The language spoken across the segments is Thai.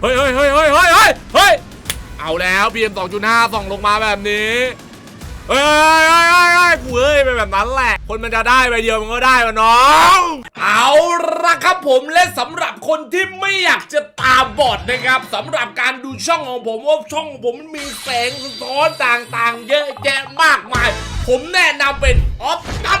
เฮ้ยเฮ้ยเฮ้ยเฮ้ยเฮ้ยเฮ้ยเฮ้ยเอาแล้วพีเอ็มสองจุดห้าส่องลงมาแบบนี้เฮ้ยเฮ้ยเฮ้ยเฮ้ยกูเอ้ยเป็นแบบนั้นแหละ คนมันจะได้ใบเดียวมันก็ได้วะน้อง เอาละครับผมและสำหรับคนที่ไม่อยากจะตาบอดนะครับสำหรับการดูช่องของผมว่าช่องของผมมันมีแสงสะท้อนต่างๆ เยอะแยะมากมาย ผมแนะนำเป็นออฟตัส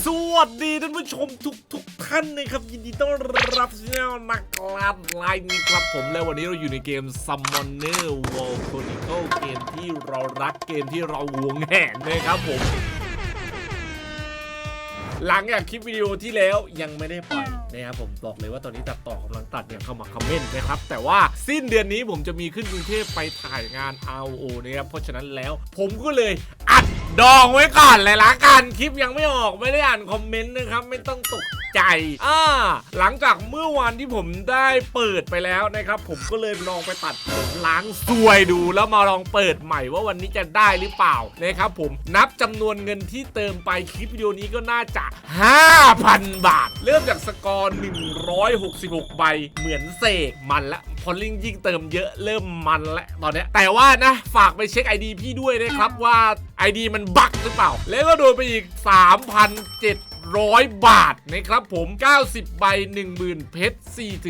ส วัสดีท่านผู้ชมทุกทุกๆท่านนะครับ ยินดีต้อนรับช่องนักล่าไลน์นี้ครับผมและวันนี้เราอยู่ในเกม Summoner World Chronicle เกมที่เรารักเกมที่เราหวงแหนนะครับผม หลังจากคลิปวิดีโอที่แล้วยังไม่ได้ปล่อยนะครับผมบอกเลยว่าตอนนี้ตัดต่อกำลังตัดอย่างเข้ามาคอมเมนต์นะครับ แต่ว่าสิ้นเดือนนี้ผมจะมีขึ้นกรุงเทพไปถ่ายงาน RO นะครับเพราะฉะนั้นแล้วผมก็เลย ดดองไว้ก่อนเลยละกันคลิปยังไม่ออกไม่ได้อ่านคอมเมนต์นะครับ ไม่ต้องตกใจอ่าหลังจากเมื่อวานที่ผมได้เปิดไปแล้วนะครับ ผมก็เลยลองไปตัดผมล้างซวยดูแล้วมาลองเปิดใหม่ว่าวันนี้จะได้หรือเปล่านะครับ ผมนับจำนวนเงินที่เติมไปคลิปวิดีโอนี้ก็น่าจะ 5,000 บาท เริ่มจากสกอร์ 166 ใบ เหมือนเสกมันละ พอลิงยิ่งเติมเยอะเริ่มมันละตอนเนี้ยแต่ว่านะฝากไปเช็ค ID พี่ด้วยนะครับว่า ID มันบั๊กหรือเปล่า แล้วก็โดนไปอีก 3,700 บาทนะครับผม 90 ใบ 10,000 เพชร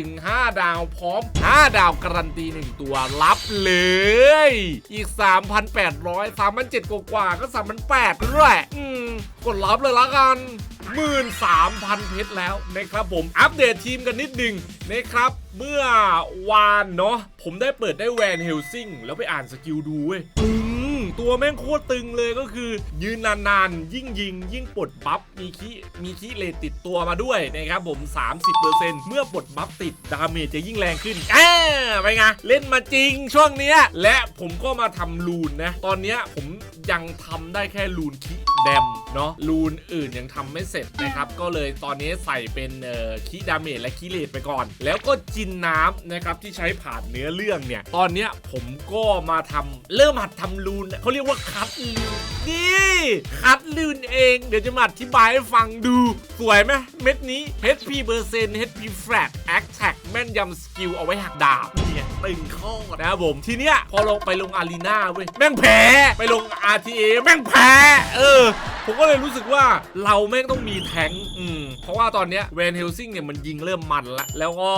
4-5 ดาวพร้อม 5 ดาวการันตี 1 ตัวรับเลย อีก 3,800 3,700กว่าก็ 3,800ด้วยอืม กดรับเลยละกัน หมื่นสามพันเพชรแล้วนะครับผมอัปเดตทีมกันนิดหนึ่งนะครับ เมื่อวานเนาะผมได้เปิดได้แวนเฮลซิงแล้วไปอ่านสกิลดูเว้ย ตัวแม่งโคตรตึงเลยก็คือ ยืนนานๆ ยิ่งยิง ยิ่งปลดบัฟมีคีมีคีเลตติดตัวมาด้วยนะครับผม 30%เมื่อปลดบัฟติดดาเมจจะยิ่งแรงขึ้นอ่าไปไงเล่นมาจริงช่วงเนี้ยและผมก็มาทำลูนนะ ตอนเนี้ยผมยังทำได้แค่ลูนคิแดมเนาะลูนอื่นยังทำไม่เสร็จนะครับ ก็เลยตอนนี้ใส่เป็นเอ่อคีดาเมจและคีเลตไปก่อน แล้วก็จินน้ำนะครับที่ใช้ผ่านเนื้อเรื่องเนี่ย ตอนเนี้ยผมก็มาทำเริ่มหัดทำลูนเขาเรียกว่าคัดลืนนี่คัดลืนเอง เดี๋ยวจะมาอธิบายให้ฟังดู สวยไหมเม็ดนี้ HP เปอร์เซ็นต์ HP flat attack แม่นยำสกิลเอาไว้หักดาบเนี่ยตึงข้อนะครับผม ทีเนี้ยพอลงไปลงอารีนาเว้ย แม่งแพ้ ไปลง RTA แม่งแพ้ เออ ผมก็เลยรู้สึกว่าเราแม่งต้องมีแทงอืมเพราะว่าตอนเนี้ยแวนเฮลซิงเนี่ยมันยิงเริ่มมันละแล้วก็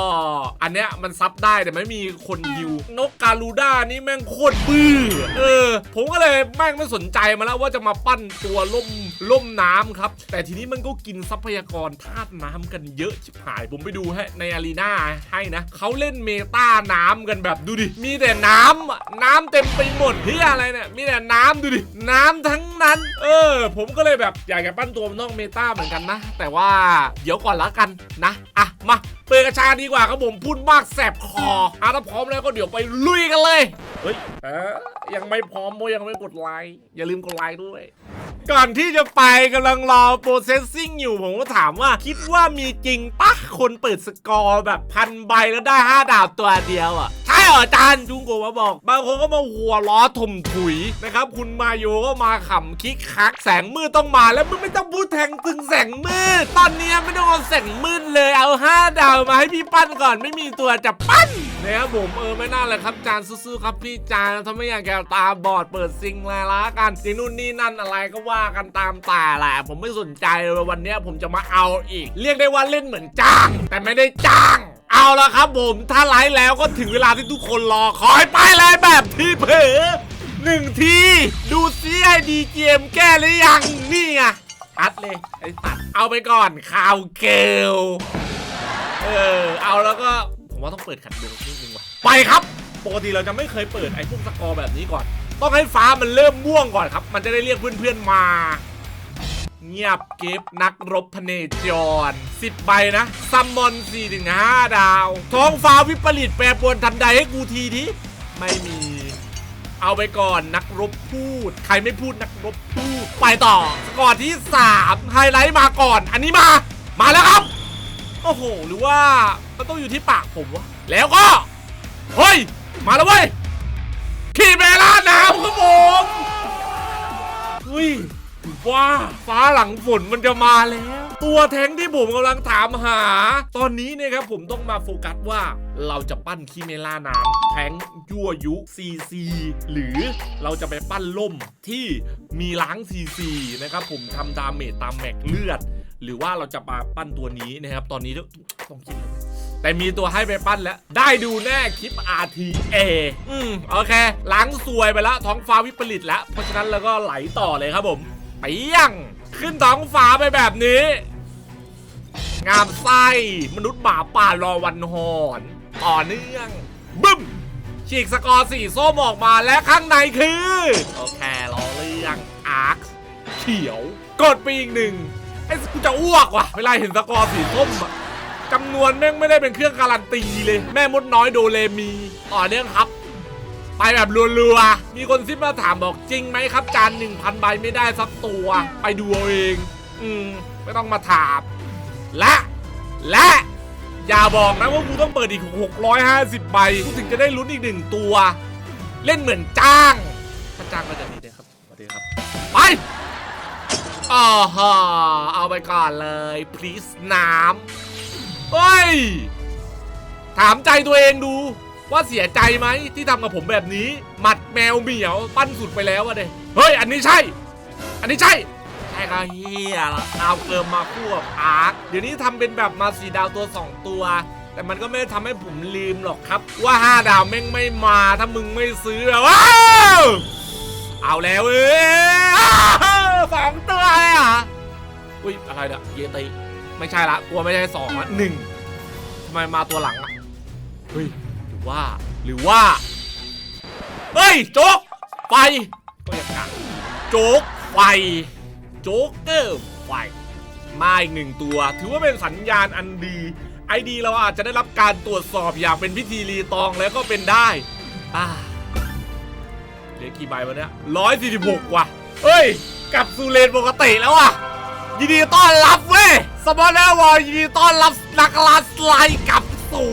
อันเนี้ยมันซับได้แต่ไม่มีคนฮิวนกกาลูด้านี่แม่งโคตรบื้อเออ ผมก็เลยแม่งไม่สนใจมาแล้วว่าจะมาปั้นตัวล่มล่มน้ำครับ แต่ทีนี้มันก็กินทรัพยากรธาตุน้ำกันเยอะชิบหายผมไปดูให้ในอารีนาให้นะเขาเล่นเมตาน้ำกันแบบดูดิ มีแต่น้ำอะน้ำเต็มไปหมดที่อะไรเนี่ยมีแต่น้ำดูดิน้ำทั้งนั้น เออ ผมก็เลยแบบอยากจะปั้นตัวนอกเมตาเหมือนกันนะ แต่ว่าเดี๋ยวก่อนละกันนะ อะ มาเปิดกระชาดีกว่าครับผมพูดมากแสบคออะถ้าพร้อมแล้วก็เดี๋ยวไปลุยกันเลย เฮ้ยเออยังไม่พร้อมโมยังไม่กดไลค์อย่าลืมกดไลค์ด้วย ก่อนที่จะไปกำลังรอ processing อยู่ผมก็ถามว่า คิดว่ามีจริงปะคนเปิดสกอร์แบบพันใบแล้วได้ 5 ดาวตัวเดียวอะ ใช่เหรออจารย์จุงโกมาบอก บางคนก็มาหัวล้อถมถุยนะครับ คุณมาโยก็มาขำคิกคัก แสงมืดต้องมาแล้วมึงไม่ต้องพูดแทงตึงแสงมืด ตอนนี้ไม่ต้องเอาแสงมืดเลยเอา 5 ดาวมาให้พี่ปั้นก่อนไม่มีตัวจะปั้น นะครับผมเออไม่น่าเลยครับจานสู้ๆครับพี่จานถ้าไม่อยากแกตาบอดเปิดซิงเลยละกันสิ่นู่นนี่นั่นอะไรก็ว่ากันตามแต่แหละผมไม่สนใจเลยวันนี้ผมจะมาเอาอีก เรียกได้ว่าเล่นเหมือนจ้าง แต่ไม่ได้จ้างเอาละครับผมถ้าไลฟ์แล้วก็ถึงเวลาที่ทุกคนรอคอยไปเลยแบบที่เผลอหนึ่งทีดูซิไอดีเกมแก้หรือยังนี่ไงอัดเลยไอ้สัตว์เอาไปก่อนข่าวเกลเออเอาแล้วก็ ว่าต้องเปิดขัดดวงนิดนึงว่ะไปครับปกติเราจะไม่เคยเปิดไอ้พวกสกอร์แบบนี้ก่อน ต้องให้ฟ้ามันเริ่มม่วงก่อนครับ มันจะได้เรียกเพื่อนๆมา เงียบเก็บนักรบพเนจร10ใบนะซัมมอน4ถึง5ดาว ท้องฟ้าวิปริตแปรปรวนทันใดให้กูทีทีไม่มี เอาไปก่อนนักรบพูด ใครไม่พูดนักรบพูด ไปต่อ สกอร์ที่ 3 ไฮไลท์มาก่อน อันนี้มา มาแล้วครับ โอ้โห หรือว่ามันต้องอยู่ที่ปากผมวะ แล้วก็ เฮ้ย มาแล้วเว้ย ขี่เมล่าน้ำครับผมอุ้ยว่าฟ้าหลังฝนมันจะมาแล้ว ตัวแท้งที่ผมกำลังถามหา ตอนนี้เนี่ยครับผมต้องมาโฟกัสว่าเราจะปั้นคีเมล่าน้ำแท้งยั่วยุซีซีหรือเราจะไปปั้นล่มที่มีล้างซีซีนะครับผมทำดาเมจตามแม็กเลือด หรือว่าเราจะมาปั้นตัวนี้นะครับ ตอนนี้ต้องคิดเลยแต่มีตัวให้ไปปั้นแล้ว ได้ดูแน่คลิป RTA อืมโอเคล้างสวยไปแล้วท้องฟ้าวิปริตแล้ว เพราะฉะนั้นเราก็ไหลต่อเลยครับผมเปี้ยงขึ้นท้องฟ้าไปแบบนี้ งามไส้มนุษย์หมาป่ารอวันหอนต่อเนื่องบึ้มฉีกสกอร์สีส้มออกมาและข้างในคือ โอเครอเรื่องอาร์คเขียว กดไปอีกหนึ่ง ไอ้กูจะอ้วกว่ะ เวลาเห็นสกอร์สีส้มอะจำนวนแม่งไม่ได้เป็นเครื่องการันตีเลย แม่มดน้อยโดเลมีต่อเนื่องครับ ไปแบบรัวๆ มีคนซิปมาถามบอกจริงไหมครับ จาน1,000ใบไม่ได้สักตัว ไปดูเอาเอง อืม ไม่ต้องมาถาม และ และ อย่าบอกนะว่ากูต้องเปิดอีก 650 ใบกูถึงจะได้ลุ้นอีกหนึ่งตัว เล่นเหมือนจ้างถ้าจ้างก็จะดีเลยครับสวัสดีครับ ไป อ๋อฮะเอาไปก่อนเลย please น้ำเฮ้ย ถามใจตัวเองดู ว่าเสียใจไหมที่ทำกับผมแบบนี้ หมัดแมวเหมียว ปั้นสุดไปแล้วอะเด้เฮ้ย อันนี้ใช่ อันนี้ใช่ใช่ครับเฮียละดาเกิมมาคู่กับอาร์คเดี๋ยวนี้ทำเป็นแบบมาสีดาวตัว 2 ตัวแต่มันก็ไม่ได้ทำให้ผมลืมหรอกครับ ว่า 5 ดาวแม่งไม่มาถ้ามึงไม่ซื้ออาวเอาแล้วเอ้ อุ้ยอะไรเนี่ยเยติไม่ใช่ละตัวไม่ใช่สองละหนึ่งทำไมมาตัวหลังอะเฮ้ยหรือว่าหรือว่าเฮ้ยโจ๊กไฟก็ยังกังโจ๊กไฟโจ๊กเกอร์ไฟมาอีกหนึ่งตัว ถือว่าเป็นสัญญาณอันดีไอดีเราอาจจะได้รับการตรวจสอบอย่างเป็นพิธีรีตองแล้วก็เป็นได้อ่าเหลือกี่ใบวะเนี่ยร้อยสี่สิบหกว่ะเฮ้ย กลับสู่เลนปกติแล้วอะ ยินดีต้อนรับเว้ยสมอลเลอร์วอลยินดีต้อนรับนักลาสไลด์กลับสู่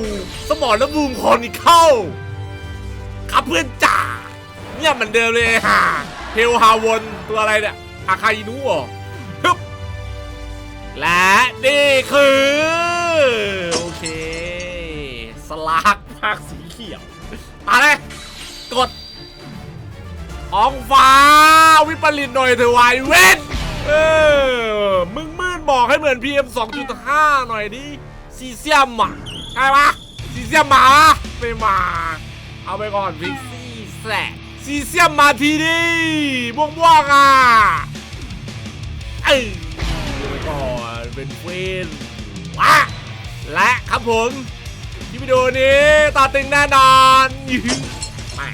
สมอลและบูมคอนิเคิลครับเพื่อนจ๋าเนี่ยเหมือนเดิมเลยฮ่าเฮลฮาวนตัวอะไรเนี่ยอาคาอินุหรอฮึบและนี่คือ โอเค สลากภาคสีเขียวมาเลยกดท้องฟ้าวิปริตหน่อยเถอะวายเว้น เออ มึงมืดบอกให้เหมือน PM 2.5 หน่อยดิซีเซียมอะ ใช่ปะซีเซียมมาไม่มา เอาไปก่อนฟิกซี่แสซีเซียมมาทีดิม่วงม่วงๆอะเอ้ยเอไปก่อนเป็นเวนวะและครับผมที่วิดีโอนี้ตาตึงแน่นอนยืม่ง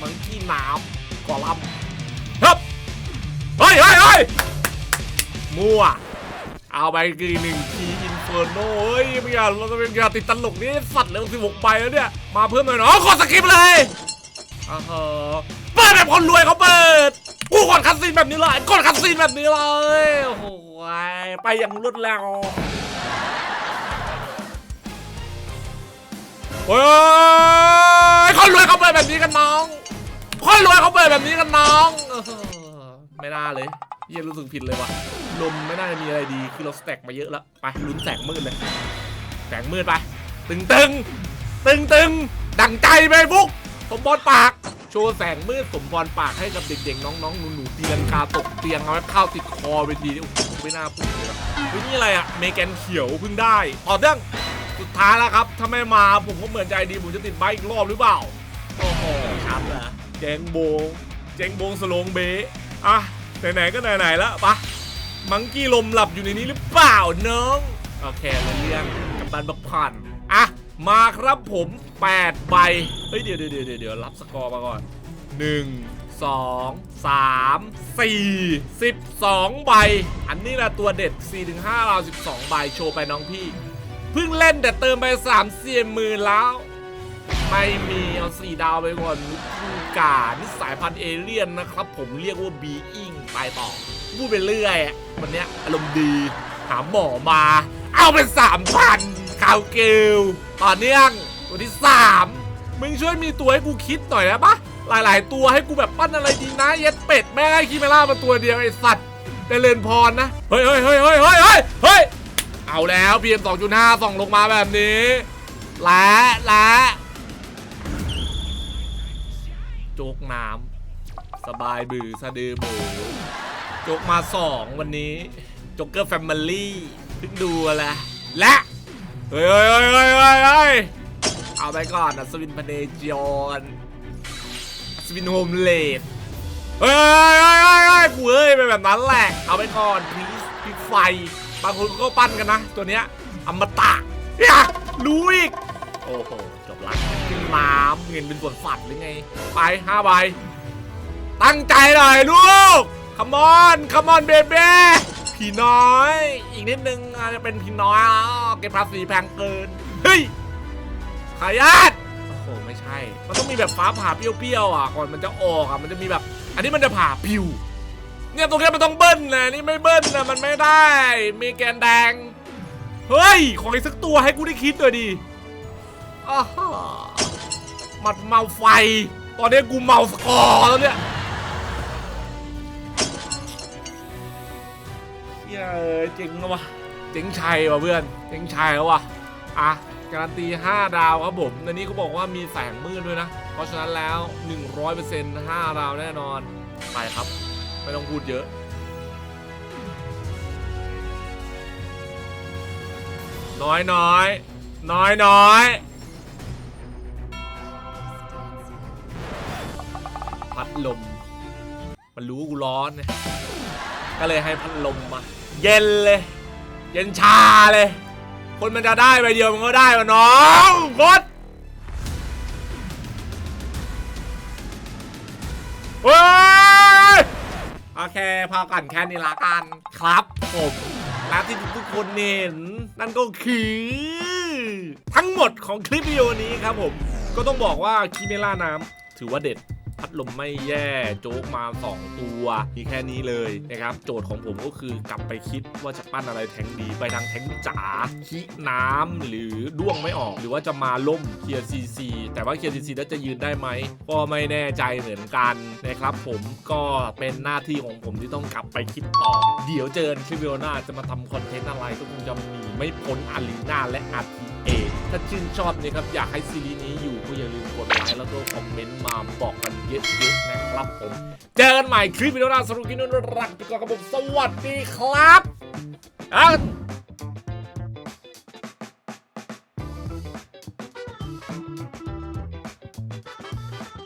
มังกี้น้ำกอลัมน์ฮึบเฮ้ยเฮ้ยเฮ้ย มั่ว เอาไปกีหนึ่งทีอินเฟอร์โนเฮ้ยไม่อยากเราจะเป็นอยากติดตลกนี่สัตว์เลยสิบหกใบแล้วเนี่ย มาเพิ่มหน่อยเนาะกดสกิปเลยอ่าฮะเปิดแบบคนรวยเขาเปิดกูกดคัสซีนแบบนี้เลยกดคัสซีนแบบนี้เลยโอ้โหไปอย่างรวดเร็วเฮ้ยคนรวยเขาเปิดแบบนี้กันน้องคนรวยเขาเปิดแบบนี้กันน้อง ไม่น่าเลยเยี่ยรู้สึกผิดเลยว่ะ มไม่น่าจะมีอะไรดี คือเราสแต็กมาเยอะแล้ว ไปลุ้นแสงมืดเลย แสงมืดไป ตึงตึงตึงตึงดังใจไปบุ๊กสมบอลปาก โชว์แสงมืดสมบอลปากให้กับเด็กๆน้องๆหนูๆตีลังกาตกเตียงเอาไว้ข้าวติดคอไปทีโอ้โหไม่น่าพูดเลยว่ะเฮ้ยนี่อะไรอะเมแกนเขียวเพิ่งได้ต่อเนื่องสุดท้ายแล้วครับ ถ้าไม่มาผมก็เหมือนใจดีผมจะติดใบอีกรอบหรือเปล่า โอ้โหครับเหรอแจงโบงแจงโบงสโลงเบะอะไหนๆก็ไหนๆแล้วปะ มังกี้ลมหลับอยู่ในนี้หรือเปล่าน้องโอเคเรื่องกับตันบักพันอะมาครับผม8ใบเฮ้ยเดี๋ยวเดี๋ยวเดี๋ยวเดี๋ยวรับสกอร์มาก่อน 1 2 3 4 12 ใบ อันนี้แหละตัวเด็ด 4-5เรา12 ใบ โชว์ไปน้องพี่ เพิ่งเล่นแต่เติมไป3 4หมื่นแล้ว ไม่มีเอาสี่ดาวไปก่อนลูกคู่กานี่สายพันธุ์เอเลี่ยนนะครับ ผมเรียกว่าบีอิงไปต่อ พูดไปเรื่อยอะวันเนี้ยอารมณ์ดีหาหมอมา เอาเป็นสามพันข่าวเกลต่อเนื่องตัวที่สามมึงช่วยมีตัวให้กูคิดหน่อยนะปะหลาย ๆ ตัวให้กูแบบปั้นอะไรดีนะเย็ดเป็ดแม่งให้คิเมล่ามาตัวเดียวไอสัตว์ได้เลนพรนะเฮ้ยเฮ้ยเฮ้ยเฮ้ยเฮ้ยเฮ้ยเฮ้ยเอาแล้วพีเอ็มสองจุดห้าส่องลงมาแบบนี้และและโจกน้ำสบายบือสะดือบือ โจกมาสองวันนี้โจ็กเกอร์แฟมิลี่เพิ่งดูอะไรและเฮ้ยเฮ้ยเฮ้ยเฮ้ยเอาไปก่อนอัศวินพเนจรอัศวินโฮมเลดเฮ้ยเฮ้ยเฮ้ยเฮ้ยกูเอ้ยเป็นแบบนั้นแหละ เอาไปก่อนพีซพีไฟ บางคนก็ปั้นกันนะ ตัวเนี้ยอมตะเนี่ยรู้อีก โอ้โห จบละขึ้นน้ำเงินเป็นส่วนฝันหรือไง ไปห้าใบ ตั้งใจหน่อยลูก ค o มอนค o มอนเบเบ้ผีน้อย อีกนิดนึงอาจจะเป็นผีน้อยอะเก็บภาษีแพงเกิน เฮ้ยขายาดโอ้โห ไม่ใช่ มันต้องมีแบบฟ้าผ่าเปรี้ยวๆอะ ก่อนมันจะออกอะ มันจะมีแบบ อันนี้มันจะผ่าผิว เนี่ยตรงนี้มันต้องเบิ้ลนะนี่ไม่เบิ้ลนะมันไม่ได้ มีแกนแดง เฮ้ย ขออีกสักตัวให้กูได้คิดหน่อยดิอ้าฮ่าหมัดเมาไฟ ตอนนี้กูเมาสกอร์แล้วเนี่ย เย้ยเจ๋งนะวะเจ๋งชัยว่ะเพื่อนเจ๋งชัยแล้ววะอะการันตี 5 ดาวครับผมในนี้เขาบอกว่ามีแสงมืดด้วยนะ เพราะฉะนั้นแล้ว 100% 5 ดาวแน่นอน ไปครับ ไม่ต้องพูดเยอะ น้อยน้อยน้อยน้อยพัดลม มันรู้กูร้อนเนี่ย ก็เลยให้พัดลมมา เย็นเลย เย็นชาเลย คนมันจะได้ใบเดียวมันก็ได้วะน้องกดเฮ้ยโอเคพอก่อนแค่นี้ละกันครับผมและที่ทุกคนเห็นนั่นก็คือ ทั้งหมดของคลิปวิดีโอนี้ครับผม ก็ต้องบอกว่าคิเมล่าน้ำถือว่าเด็ด พัดลมไม่แย่โจ๊กมา 2 ตัวมีแค่นี้เลยนะครับโจทย์ของผมก็คือกลับไปคิดว่าจะปั้นอะไรแทงดีไปทางแทงจ๋าคิน้ำหรือด้วงไม่ออก หรือว่าจะมาล่มเคียร์ซีซีแต่ว่าเคียร์ซีซีแล้วจะยืนได้ไหมก็ไม่แน่ใจเหมือนกันนะครับผมก็เป็นหน้าที่ของผมที่ต้องกลับไปคิดต่อ เดี๋ยวเจอกันคลิปวิดีโอหน้าจะมาทำคอนเทนต์อะไรก็คงจะมีไม่พ้นอารีนาและอาตี A ถ้าชื่นชอบนะครับอยากให้ซีรีส์นี้อยู่ก็อย่าลืมกดไลค์แล้วก็คอมเมนต์มาบอกกันเยอะๆนะครับผม เจอกันใหม่คลิปวิดีโอหน้าสรุปกินนุ่นรักจุกกระผมสวัสดีครับอะ